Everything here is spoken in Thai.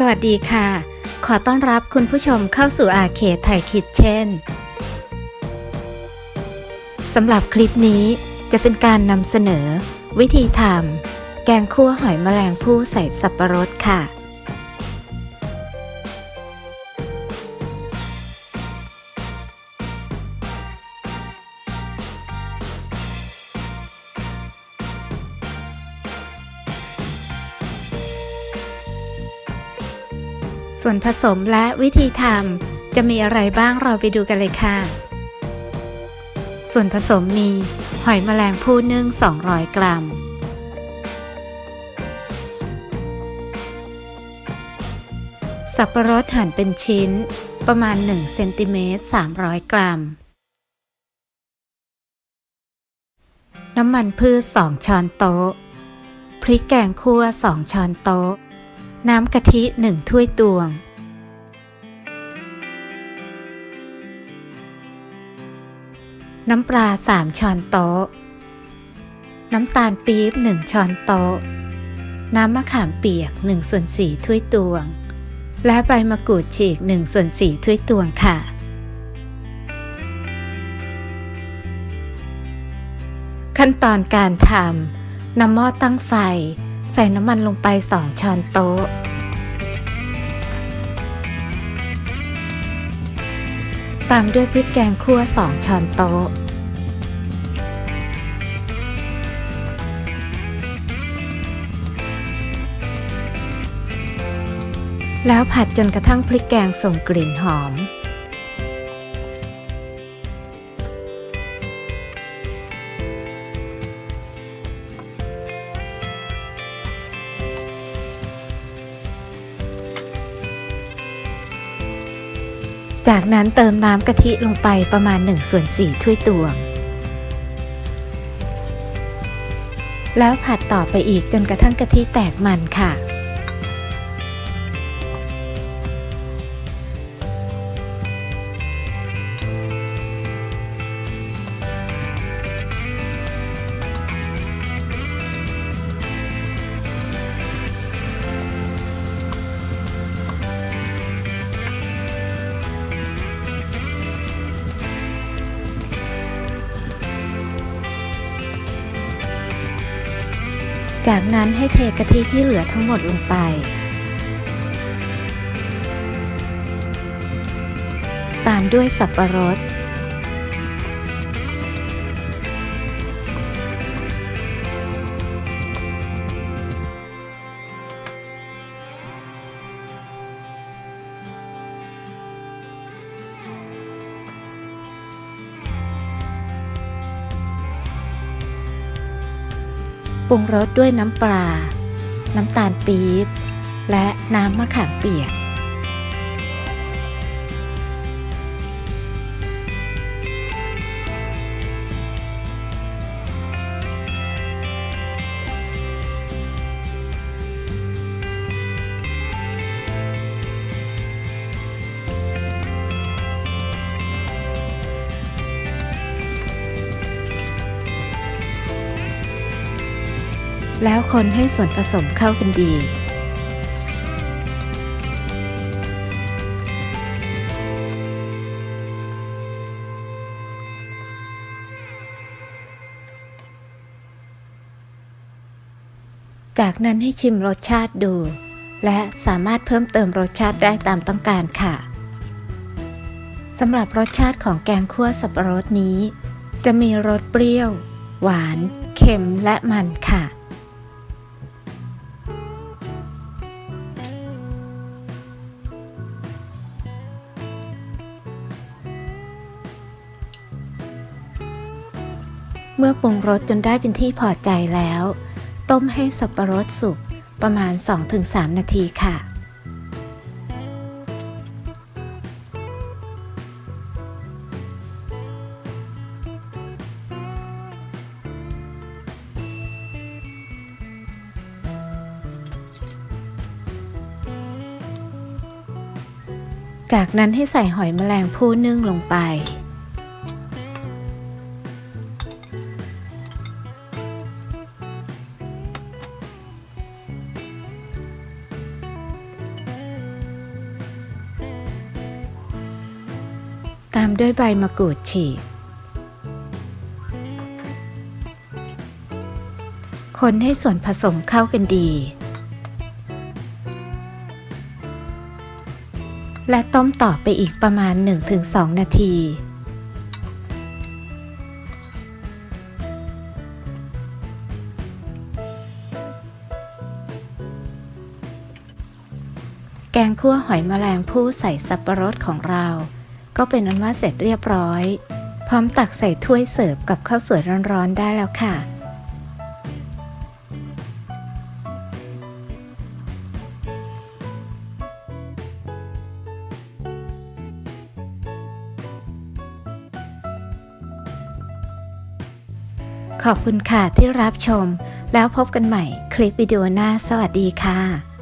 สวัสดีค่ะ ขอต้อนรับคุณผู้ชมเข้าสู่อาเคไทยคิดเช่นสำหรับคลิปนี้จะเป็นการนำเสนอ วิธีทำแกงคั่วหอยแมลงภู่ใส่สับปะรดค่ะ ส่วนผสมและวิธีทำจะมีอะไรบ้างเราไปดูกันเลยค่ะ ส่วนผสมมี หอยแมลงภู่นึ่ง 200 กรัม สับปะรดหั่นเป็นชิ้นประมาณ 1 เซนติเมตร 300 กรัม น้ำมันพืช 2 ช้อนโต๊ะ พริกแกงคั่ว 2 ช้อนโต๊ะ น้ำกะทิ1ถ้วยตวง น้ำปลา3ช้อนโต๊ะ น้ำตาลปี๊บ1ช้อนโต๊ะ น้ำมะขามเปียก1ส่วน4ถ้วยตวง และใบมะกรูดฉีก1ส่วน4ถ้วยตวงค่ะ ขั้นตอนการทำนำหม้อตั้งไฟ ใส่น้ำมันลงไป 2 ช้อนโต๊ะ ตามด้วยพริกแกงคั่ว 2 ช้อนโต๊ะ แล้วผัดจนกระทั่งพริกแกงส่งกลิ่นหอม จากนั้นเติมน้ำกะทิลงไปประมาณ1ส่วน4ถ้วยตวง แล้วผัดต่อไปอีกจนกระทั่งกะทิแตกมันค่ะ จากนั้นให้เทกะทิที่เหลือทั้งหมดลงไป ตามด้วยสับปะรด ปรุงรสด้วยน้ำปลา น้ำตาลปี๊บ และน้ำมะขามเปียก แล้วคนให้ส่วนผสมเข้ากันดี จากนั้นให้ชิมรสชาติดู และสามารถเพิ่มเติมรสชาติได้ตามต้องการค่ะสำหรับรสชาติของแกงคั่วสับปะรดนี้ จะมีรสเปรี้ยว หวาน เค็มและมันค่ะ เมื่อปรุงรสจนได้เป็นที่พอใจแล้ว ต้มให้สับปะรดสุกประมาณ 2-3 นาทีค่ะ จากนั้นให้ใส่หอยแมลงภู่นึ่งลงไป ตามด้วยใบมะกรูดฉีก คนให้ส่วนผสมเข้ากันดี และต้มต่อไปอีกประมาณ 1-2 นาทีแกงคั่วหอยแมลงภู่ใส่สับปะรดของเรา ก็เป็นอันว่าเสร็จเรียบร้อย พร้อมตักใส่ถ้วยเสิร์ฟกับข้าวสวยร้อนๆได้แล้วค่ะขอบคุณค่ะที่รับชม แล้วพบกันใหม่คลิปวิดีโอหน้า สวัสดีค่ะ